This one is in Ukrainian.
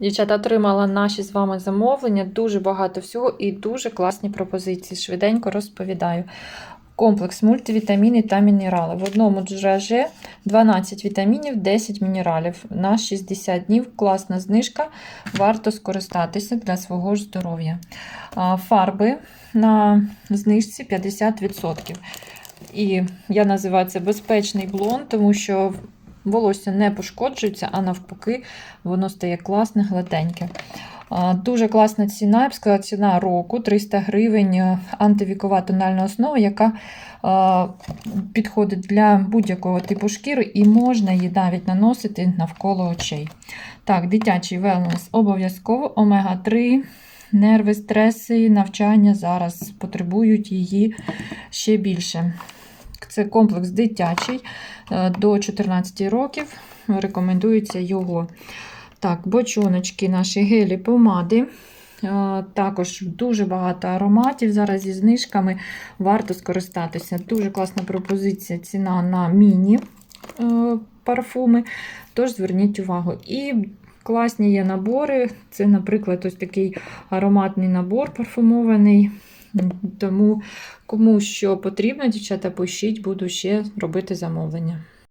Дівчата отримала наші з вами замовлення, дуже багато всього і дуже класні пропозиції. Швиденько розповідаю. Комплекс мультивітаміни та мінерали. В одному джураже 12 вітамінів, 10 мінералів на 60 днів. Класна знижка. Варто скористатися для свого ж здоров'я. Фарби на знижці 50%. І я називаю це безпечний блонд, тому що волосся не пошкоджується, а навпаки, воно стає класне, гладеньке. Дуже класна ціна, я б сказала, ціна року 300 гривень е, антивікова тональна основа, яка а, підходить для будь-якого типу шкіри і можна її навіть наносити навколо очей. Так, дитячий велнес обов'язково, омега-3, нерви, стреси, навчання зараз потребують її ще більше. Це комплекс дитячий е, до 14 років. Рекомендується його. Так, бочоночки наші гелі помади. Е, Також дуже багато ароматів. Зараз зі знижками варто скористатися. Дуже класна пропозиція. Ціна на міні е. Тож зверніть увагу. І класні є набори. Це, наприклад, ось такий ароматний набор парфумований. Тому кому що потрібно, дівчата, пишіть, буду ще робити замовлення.